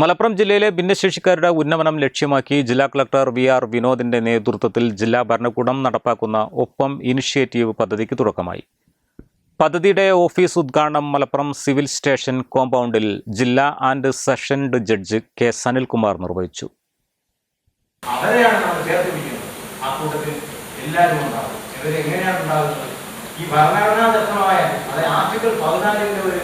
Malappuram ജില്ലയിലെ ഭിന്നശേഷിക്കാരുടെ ഉന്നമനം ലക്ഷ്യമാക്കി ജില്ലാ കളക്ടർ വി ആർ വിനോദിന്റെ നേതൃത്വത്തിൽ ജില്ലാ ഭരണകൂടം നടപ്പാക്കുന്ന ഒപ്പം ഇനിഷ്യേറ്റീവ് പദ്ധതിക്ക് തുടക്കമായി. പദ്ധതിയുടെ ഓഫീസ് ഉദ്ഘാടനം മലപ്പുറം സിവിൽ സ്റ്റേഷൻ കോമ്പൗണ്ടിൽ ജില്ലാ and sessions judge K Sanilkumar നിർവഹിച്ചു. അവരെയാണ് നമ്മൾ ചേർത്തിരിക്കുന്നത്. ആ കൂട്ടത്തിൽ എല്ലാവരും ഉണ്ടാവും. ഇവരെങ്ങനെയാണ് ഉണ്ടാകുന്നത്? ഈ ഭരണഘടനാദത്തമായ അതായത് ആർട്ടിക്കിൾ പതിനാലിന്റെ ഒരു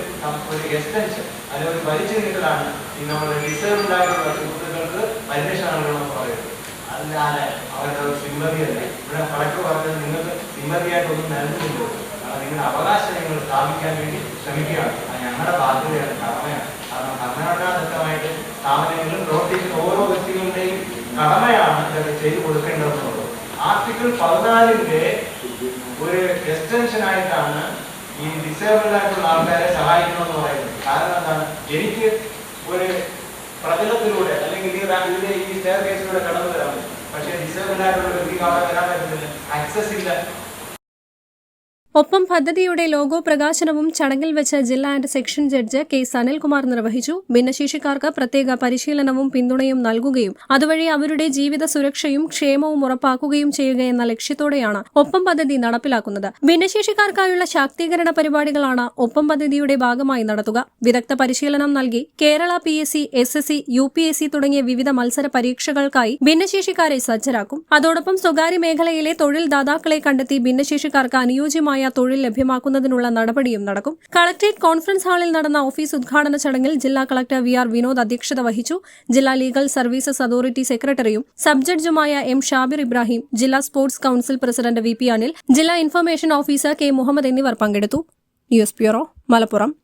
ഒരു എക്സ്റ്റൻഷൻ അല്ലെങ്കിൽ ഒരു വലിച്ചു നീട്ടലാണ് ഈ നമ്മുടെ റിസർവ് ആയിട്ടുള്ള സുഹൃത്തുക്കൾക്ക് പരിരക്ഷ നൽകണമെന്ന് പറയുന്നത്. അല്ലാതെ അവരുടെ ഒരു സിമ്പതിയല്ല ഇവിടെ കളക്ടർ പറഞ്ഞത് നിങ്ങൾക്ക് സിമ്പതിയായിട്ടൊന്നും നൽകുന്നില്ല കാരണം നിങ്ങളുടെ അവകാശം നിങ്ങൾ സ്ഥാപിക്കാൻ വേണ്ടി ശ്രമിക്കുകയാണ്. അത് ഞങ്ങളുടെ ബാധ്യതയാണ് കടമയാണ്. കാരണം ഭരണഘടനാദത്തമായിട്ട് സ്ഥാപനങ്ങളും പ്രവർത്തിക്കുന്ന ഓരോ വ്യക്തികളുടെയും കടമയാണ് ചെയ്തു കൊടുക്കേണ്ടതെന്നുള്ളത്. ആർട്ടിക്കിൾ പതിനാലിന്റെ ഒരു എക്സ്റ്റൻഷൻ ആയിട്ടാണ് ഈ ഡിസേബിൾഡ് ആയിട്ടുള്ള ആൾക്കാരെ സഹായിക്കണമെന്ന് പറയുന്നത്. കാരണം എന്താണ്? എനിക്ക് ഒരു പ്രതലത്തിലൂടെ അല്ലെങ്കിൽ ഇതിലെ ഈ സ്റ്റെയർ കേസിലൂടെ കടന്നു വരാൻ പറ്റും. പക്ഷേ ഡിസേബിൾഡ് ആയിട്ടുള്ള വ്യക്തിക്ക് അവിടെ വരാൻ പറ്റുന്നില്ല. ആക്സസ് ഇല്ല. ഒപ്പം പദ്ധതിയുടെ ലോഗോ പ്രകാശനവും ചടങ്ങിൽ വെച്ച് ജില്ലാ and section judge K Sanilkumar നിർവഹിച്ചു. ഭിന്നശേഷിക്കാർക്ക് പ്രത്യേക പരിശീലനവും പിന്തുണയും നൽകുകയും അതുവഴി അവരുടെ ജീവിത സുരക്ഷയും ക്ഷേമവും ഉറപ്പാക്കുകയും ചെയ്യുക എന്ന ലക്ഷ്യത്തോടെയാണ് ഒപ്പം പദ്ധതി നടപ്പിലാക്കുന്നത്. ഭിന്നശേഷിക്കാർക്കായുള്ള ശാക്തീകരണ പരിപാടികളാണ് ഒപ്പം പദ്ധതിയുടെ ഭാഗമായി നടത്തുക. വിദഗ്ധ പരിശീലനം നൽകി Kerala P S C S S C U P S C തുടങ്ങിയ വിവിധ മത്സര പരീക്ഷകൾക്കായി ഭിന്നശേഷിക്കാരെ സജ്ജരാക്കും. അതോടൊപ്പം സ്വകാര്യ മേഖലയിലെ തൊഴിൽ ദാതാക്കളെ കണ്ടെത്തി ഭിന്നശേഷിക്കാർക്ക് അനുയോജ്യമായ തൊഴിൽ ലഭ്യമാക്കുന്നതിനുള്ള നടപടിയും നടക്കും. കളക്ടറേറ്റ് കോൺഫറൻസ് ഹാളിൽ നടന്ന ഓഫീസ് ഉദ്ഘാടന ചടങ്ങിൽ ജില്ലാ കളക്ടർ വി ആർ വിനോദ് അധ്യക്ഷത വഹിച്ചു. ജില്ലാ ലീഗൽ സർവീസസ് അതോറിറ്റി സെക്രട്ടറിയും സബ് ജഡ്ജുമായ എം ഷാബിർ ഇബ്രാഹിം ജില്ലാ sports council president V P Anil ജില്ലാ ഇൻഫർമേഷൻ ഓഫീസർ കെ മുഹമ്മദ് എന്നിവർ പങ്കെടുത്തു. News bureau Malappuram.